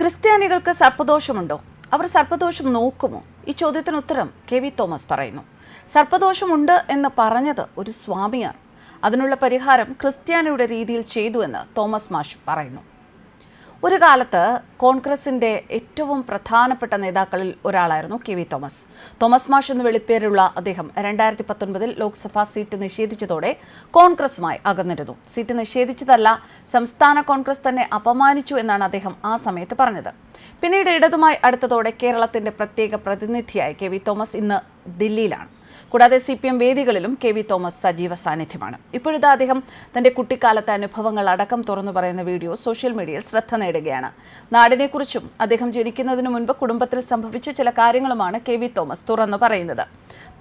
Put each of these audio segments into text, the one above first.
ക്രിസ്ത്യാനികൾക്ക് സർപ്പദോഷമുണ്ടോ? അവർ സർപ്പദോഷം നോക്കുമോ? ഈ ചോദ്യത്തിന് ഉത്തരം കെ വി തോമസ് പറയുന്നു. സർപ്പദോഷമുണ്ട് എന്ന് പറഞ്ഞത് ഒരു സ്വാമിയാണ്. അതിനുള്ള പരിഹാരം ക്രിസ്ത്യാനിയുടെ രീതിയിൽ ചെയ്തു എന്ന് തോമസ് മാഷ് പറയുന്നു. ഒരു കാലത്ത് കോൺഗ്രസിന്റെ ഏറ്റവും പ്രധാനപ്പെട്ട നേതാക്കളിൽ ഒരാളായിരുന്നു കെ വി തോമസ്. തോമസ് മാഷ് എന്ന് വെളിപ്പേരുള്ള അദ്ദേഹം രണ്ടായിരത്തി പത്തൊൻപതിൽ ലോക്സഭാ സീറ്റ് നിഷേധിച്ചതോടെ കോൺഗ്രസുമായി അകന്നിരുന്നു. സീറ്റ് നിഷേധിച്ചതല്ല സംസ്ഥാന കോൺഗ്രസ് തന്നെ അപമാനിച്ചു എന്നാണ് അദ്ദേഹം ആ സമയത്ത് പറഞ്ഞത്. പിന്നീട് ഇടതുമായി അടുത്തതോടെ കേരളത്തിന്റെ പ്രത്യേക പ്രതിനിധിയായി കെ വി തോമസ് ഇന്ന് ദില്ലിയിലാണ്. കൂടാതെ സി പി എം വേദികളിലും കെ വി തോമസ് സജീവ സാന്നിധ്യമാണ്. ഇപ്പോഴത്തെ അദ്ദേഹം തന്റെ കുട്ടിക്കാലത്തെ അനുഭവങ്ങൾ അടക്കം തുറന്നു പറയുന്ന വീഡിയോ സോഷ്യൽ മീഡിയയിൽ ശ്രദ്ധ നേടുകയാണ്. നാടിനെക്കുറിച്ചും അദ്ദേഹം ജനിക്കുന്നതിന് മുൻപ് കുടുംബത്തിൽ സംഭവിച്ച ചില കാര്യങ്ങളുമാണ് കെ വി തോമസ് തുറന്നു പറയുന്നത്.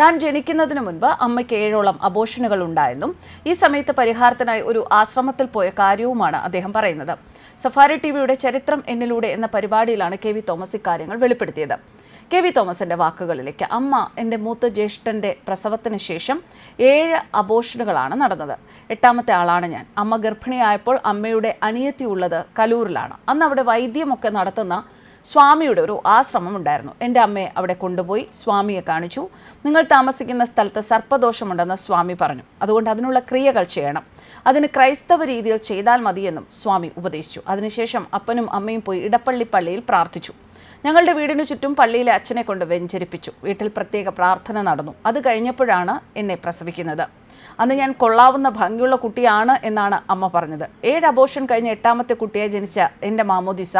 താൻ ജനിക്കുന്നതിന് മുൻപ് അമ്മയ്ക്ക് ഏഴോളം അബോഷനുകൾ ഉണ്ടായെന്നും ഈ സമയത്ത് പരിഹാരത്തിനായി ഒരു ആശ്രമത്തിൽ പോയ കാര്യവുമാണ് അദ്ദേഹം പറയുന്നത്. സഫാരി ടി വിയുടെ ചരിത്രം എന്നിലൂടെ എന്ന പരിപാടിയിലാണ് കെ വി തോമസ് ഇക്കാര്യങ്ങൾ വെളിപ്പെടുത്തിയത്. കെ വി തോമസിന്റെ വാക്കുകളിലേക്ക്. അമ്മ എന്റെ മൂത്ത ജ്യേഷ്ഠന്റെ പ്രസവത്തിന് ശേഷം ഏഴ് അബോഷനുകളാണ് നടന്നത്. എട്ടാമത്തെ ആളാണ് ഞാൻ. അമ്മ ഗർഭിണിയായപ്പോൾ അമ്മയുടെ അനിയത്തി ഉള്ളത് കലൂരിലാണ്. അന്ന് അവിടെ വൈദ്യമൊക്കെ നടത്തുന്ന സ്വാമിയുടെ ഒരു ആശ്രമം ഉണ്ടായിരുന്നു. എന്റെ അമ്മയെ അവിടെ കൊണ്ടുപോയി സ്വാമിയെ കാണിച്ചു. നിങ്ങൾ താമസിക്കുന്ന സ്ഥലത്ത് സർപ്പദോഷമുണ്ടെന്ന് സ്വാമി പറഞ്ഞു. അതുകൊണ്ട് അതിനുള്ള ക്രിയകൾ ചെയ്യണം. അതിന് ക്രൈസ്തവ രീതിയിൽ ചെയ്താൽ മതിയെന്നും സ്വാമി ഉപദേശിച്ചു. അതിനുശേഷം അപ്പനും അമ്മയും പോയി ഇടപ്പള്ളി പള്ളിയിൽ പ്രാർത്ഥിച്ചു. ഞങ്ങളുടെ വീടിന് ചുറ്റും പള്ളിയിലെ അച്ഛനെ കൊണ്ട് വെഞ്ചരിപ്പിച്ചു. വീട്ടിൽ പ്രത്യേക പ്രാർത്ഥന നടന്നു. അത് കഴിഞ്ഞപ്പോഴാണ് എന്നെ പ്രസവിക്കുന്നത്. അന്ന് ഞാൻ കൊള്ളാവുന്ന ഭംഗിയുള്ള കുട്ടിയാണ് എന്നാണ് അമ്മ പറഞ്ഞത്. ഏഴ് അബോഷൻ കഴിഞ്ഞ് എട്ടാമത്തെ കുട്ടിയെ ജനിച്ച എന്റെ മാമോദിസ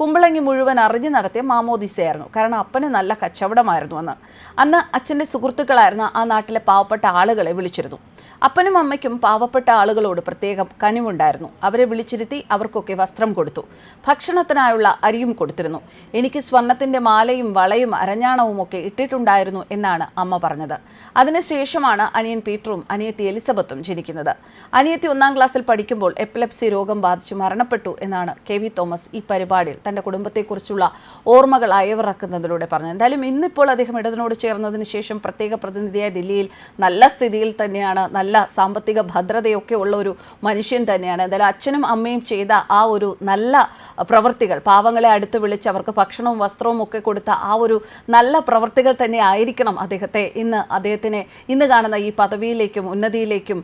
കുമ്പളങ്ങി മുഴുവൻ അറിഞ്ഞു നടത്തിയ മാമോദിസയായിരുന്നു. കാരണം അപ്പന് നല്ല കച്ചവടമായിരുന്നു അന്ന്. അന്ന് അച്ഛന്റെ സുഹൃത്തുക്കളായിരുന്ന ആ നാട്ടിലെ പാവപ്പെട്ട ആളുകളെ വിളിച്ചിരുന്നു. അപ്പനും അമ്മയ്ക്കും പാവപ്പെട്ട ആളുകളോട് പ്രത്യേകം കനിവുണ്ടായിരുന്നു. അവരെ വിളിച്ചിരുത്തി അവർക്കൊക്കെ വസ്ത്രം കൊടുത്തു. ഭക്ഷണത്തിനായുള്ള അരിയും കൊടുത്തിരുന്നു. എനിക്ക് സ്വർണത്തിന്റെ മാലയും വളയും അരഞ്ഞാണവും ഒക്കെ ഇട്ടിട്ടുണ്ടായിരുന്നു എന്നാണ് അമ്മ പറഞ്ഞത്. അതിനുശേഷമാണ് അനിയൻ പീറ്ററും അനിയത്തി എലിസബത്തും ജനിക്കുന്നത്. അനിയത്തി ഒന്നാം ക്ലാസ്സിൽ പഠിക്കുമ്പോൾ എപ്പിലെപ്സി രോഗം ബാധിച്ച് മരണപ്പെട്ടു എന്നാണ് കെ വി തോമസ് ഈ പരിപാടിയിൽ തന്റെ കുടുംബത്തെക്കുറിച്ചുള്ള ഓർമ്മകൾ അയവിറക്കുന്നതിലൂടെ പറഞ്ഞത്. എന്തായാലും ഇന്നിപ്പോൾ അദ്ദേഹം ഇടതിനോട് ചേർന്നതിന് ശേഷം പ്രത്യേക പ്രതിനിധിയായ ദില്ലിയിൽ നല്ല സ്ഥിതിയിൽ തന്നെയാണ് നല്ല സാമ്പത്തിക ഭദ്രതയൊക്കെ ഉള്ള ഒരു മനുഷ്യൻ തന്നെയാണ്. എന്തായാലും അച്ഛനും അമ്മയും ചെയ്ത ആ ഒരു നല്ല പ്രവൃത്തികൾ പാവങ്ങളെ അടുത്ത് വിളിച്ച് അവർക്ക് ഭക്ഷണവും വസ്ത്രവും ഒക്കെ കൊടുത്ത ആ ഒരു നല്ല പ്രവർത്തികൾ തന്നെ ആയിരിക്കണം അദ്ദേഹത്തെ. ഇന്ന് അദ്ദേഹത്തിനെ ഇന്ന് കാണുന്ന ഈ പദവിയിലേക്കും ഉന്നതിയിലേക്കും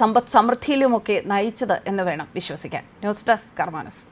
സമ്പദ് സമൃദ്ധിയിലുമൊക്കെ നയിച്ചത് എന്ന് വേണം വിശ്വസിക്കാൻ. News desk കർമാനസ്.